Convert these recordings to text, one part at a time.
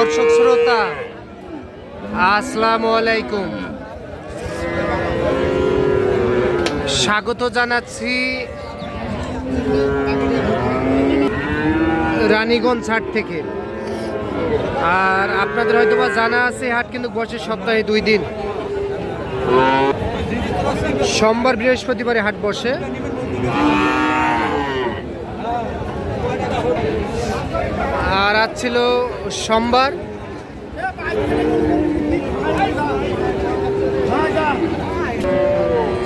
দর্শক শ্রোতা, আসসালামু আলাইকুম। স্বাগত জানাচ্ছি রানীগঞ্জ হাট থেকে। আর আপনাদের হয়তো বা জানা আছে, হাট কিন্তু বসে সপ্তাহে দুই দিন। সোমবার বৃহস্পতিবারে হাট বসে। আর আজ ছিল সোমবার।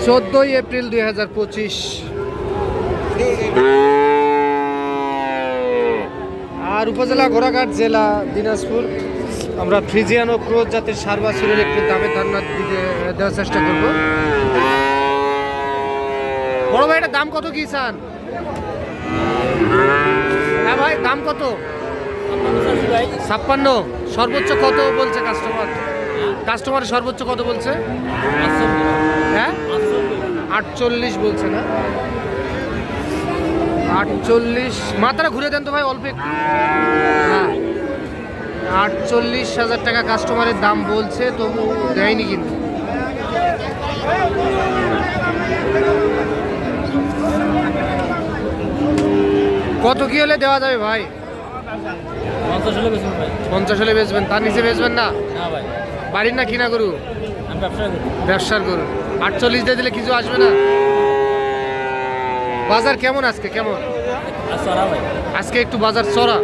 চোদ্দই এপ্রিল দুই হাজার পঁচিশ। আর উপজেলা ঘোড়াঘাট জেলা দিনাজপুর। আমরা ফ্রিজিয়ান ও ক্রোজ জাতের সার বাছুরের একটু দামে ধারণা দিতে দেওয়ার চেষ্টা করব। বড় ভাই এটা দাম কত কি চান হ্যাঁ ভাই, দাম কত? ছাপ্পান্ন। সর্বোচ্চ কত বলছে কাস্টমার কাস্টমার সর্বোচ্চ কত বলছে? হ্যাঁ? আটচল্লিশ বলছে না? আটচল্লিশ। মাথাটা ঘুরে দেন তো ভাই, অল্প একটু। হ্যাঁ। আটচল্লিশ হাজার টাকা কাস্টমারের দাম বলছে, তবু দেয়নি কিন্তু। কত কি হলে দেওয়া যাবে ভাই? পঞ্চাশ হলে বেচবেন তার নিচে বেচবেন না? বাড়ির না কিনা গরু? করি ব্যবসার গরু। আটচল্লিশ দিয়ে দিলে কিছু আসবে না? বাজার কেমন আজকে? কেমন? আজকে একটু বাজার চড়া।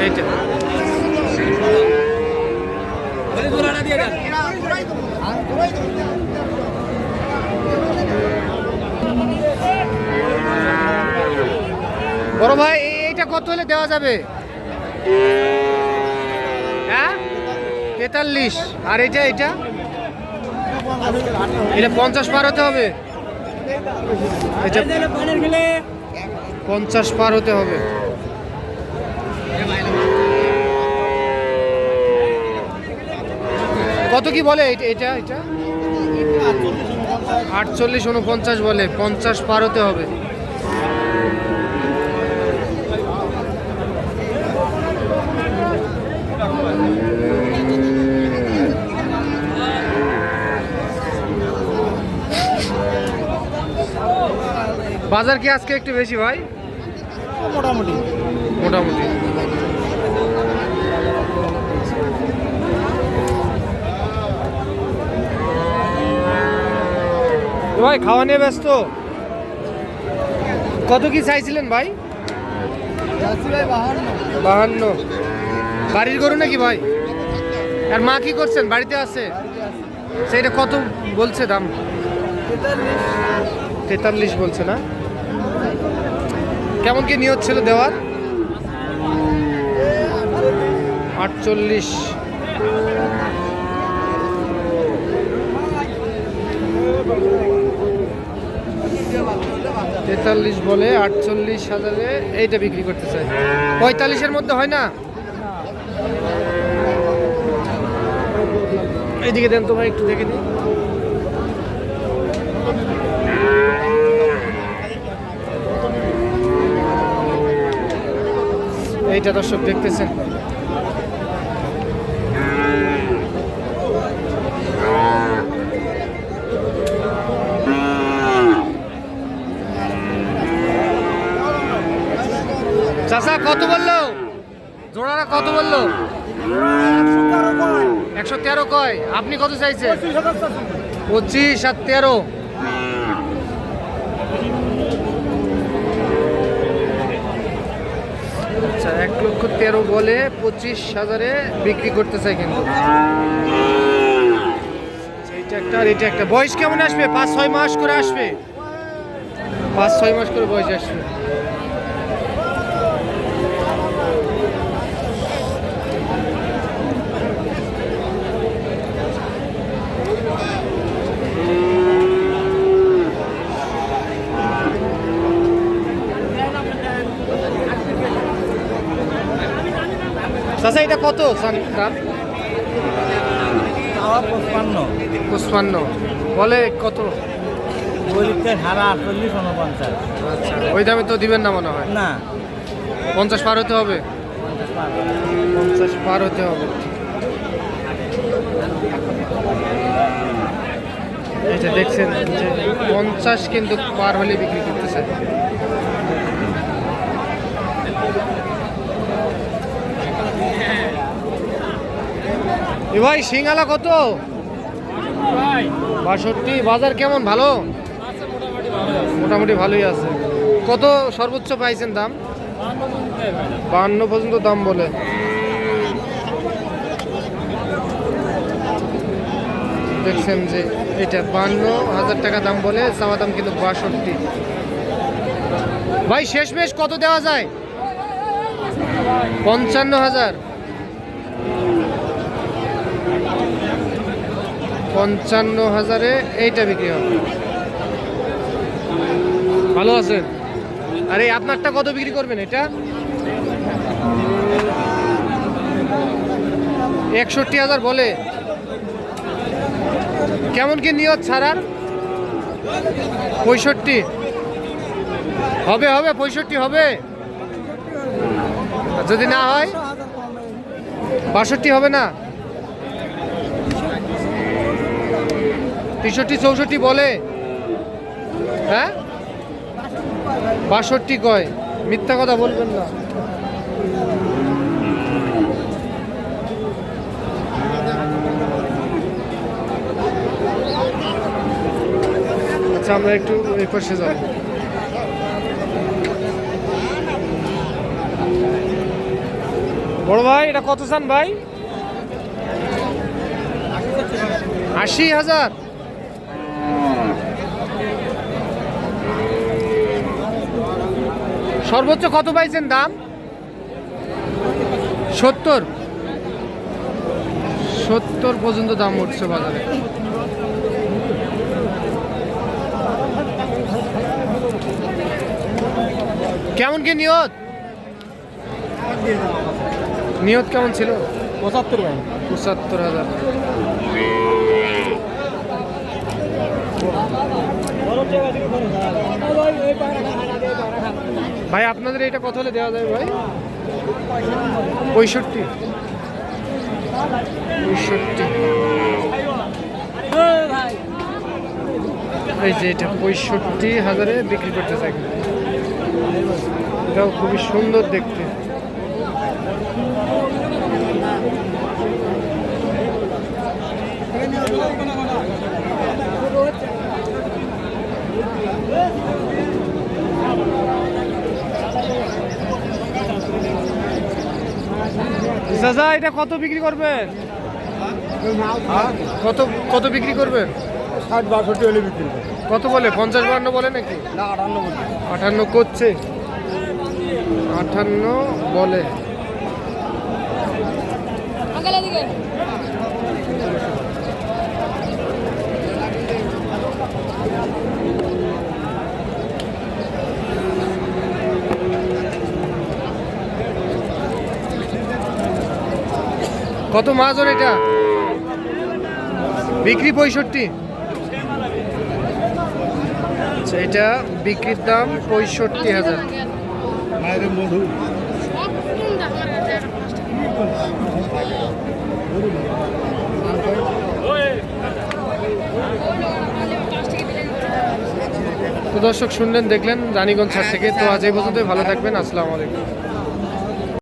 এইটা দিয়ে দেন বড় ভাই এ- এইটা কত হলে দেওয়া যাবে? হ্যাঁ? তেতাল্লিশ। আর এটা এটা এটা পঞ্চাশ পার হতে হবে। পঞ্চাশ পার হতে হবে। কত কি বলে এটা এটা আটচল্লিশ উনপঞ্চাশ বলে, পঞ্চাশ পার হতে হবে। বাজার কি আজকে একটু বেশি ভাই? মোটামুটি। মোটামুটি। ভাই খাওয়া নিয়ে ব্যস্ত? কত কি চাইছিলেন ভাই? বাহান্ন। বাড়ির গরু নাকি ভাই? আর মা কি করছেন? বাড়িতে আছে? সেইটা কত বলছে দাম? তেতাল্লিশ বলছে না? কেমন কি নিয়ত ছিল দেওয়ার? আটচল্লিশ। তেতাল্লিশ বলে, আটচল্লিশ হাজারে এইটা বিক্রি করতে চাই। পঁয়তাল্লিশের মধ্যে হয় না? এইদিকে দেন তো ভাই, একটু দেখে দিই। এইটা দর্শক দেখতেছেন চাচা, কত বলল? জোড়াটা কত বলল? একশো তেরো কয়। আপনি কত চাইছেন? পঁচিশ আর তেরো। তেরো বলে পঁচিশ হাজারে বিক্রি করতে চাই কিন্তু। এইটা একটা আর এটা একটা। বয়স কেমন আসবে? পাঁচ ছয় মাস করে আসবে? পাঁচ ছয় মাস করে বয়স আসবে। চাচা এটা কত? দাম পঁচপান্ন। পঁচপান্ন। বলে কত? আটচল্লিশ উনপঞ্চাশ আচ্ছা ওই দামে তো দিবেন না মনে হয়? না। পঞ্চাশ পার হতে হবে? পঞ্চাশ পার হতে হবে। এই যে দেখছেন যে পঞ্চাশ কিন্তু পার হলে বিক্রি করতেছে। এ ভাই, সিঙ্গালা কত? বাষট্টি, বাজার কেমন? ভালো? মোটামুটি ভালোই আছে। কত সর্বোচ্চ পাইছেন দাম? বাহান্ন পর্যন্ত দাম বলে। দেখছেন যে এটা বান্ন হাজার টাকা দাম বলে, চাওয়া দাম কিন্তু বাষট্টি। ভাই, শেষমেশ কত দেওয়া যায়? পঞ্চান্ন হাজার। পঞ্চান্ন হাজারে এইটা বিক্রি হবে। ভালো আছেন? আরে আপনারটা কত বিক্রি করবেন এটা? একষট্টি হাজার বলে। কেমন কি নিয়ত ছাড়ার? পঁয়ষট্টি। হবে হবে, পঁয়ষট্টি হবে। যদি না হয়, বাষট্টি হবে না? তেষট্টি চৌষট্টি বলে? হ্যাঁ? বাষট্টি কয়? মিথ্যা কথা বলবেন না। আচ্ছা আমরা একটু এই পাশে যাব। বড় ভাই, এটা কত চান ভাই? আশি হাজার। সর্বোচ্চ কত পাইছেন দাম? সত্তর। সত্তর পর্যন্ত দাম উঠছে বাজারে। কেমন কি নিয়ত? নিয়ত কেমন ছিল? পঁচাত্তর পঁচাত্তর হাজার। ভাই, আপনাদের এটা কত হলে দেওয়া যায় ভাই? পঁয়ষট্টি। পঁয়ষট্টি। এই যে এটা পঁয়ষট্টি হাজারে বিক্রি করতে চাই। এটাও খুবই সুন্দর দেখতে। দাদা এটা কত বিক্রি করবেন? কত কত বিক্রি করবেন? ষাট বাষট্টি হলে বিক্রি কত বলে? পঞ্চাশ বান্ন বলে নাকি? না আটান্ন বলে। আটান্ন করছে। আটান্ন বলে। কত মাছ ওর এটা? বিক্রি পঁয়ষট্টি। আচ্ছা এটা বিক্রির দাম পঁয়ষট্টি হাজার। তো দর্শক শুনলেন, দেখলেন, রানীগঞ্জ থেকে। তো আজ এই পর্যন্তই। ভালো থাকবেন। আসসালামু আলাইকুম।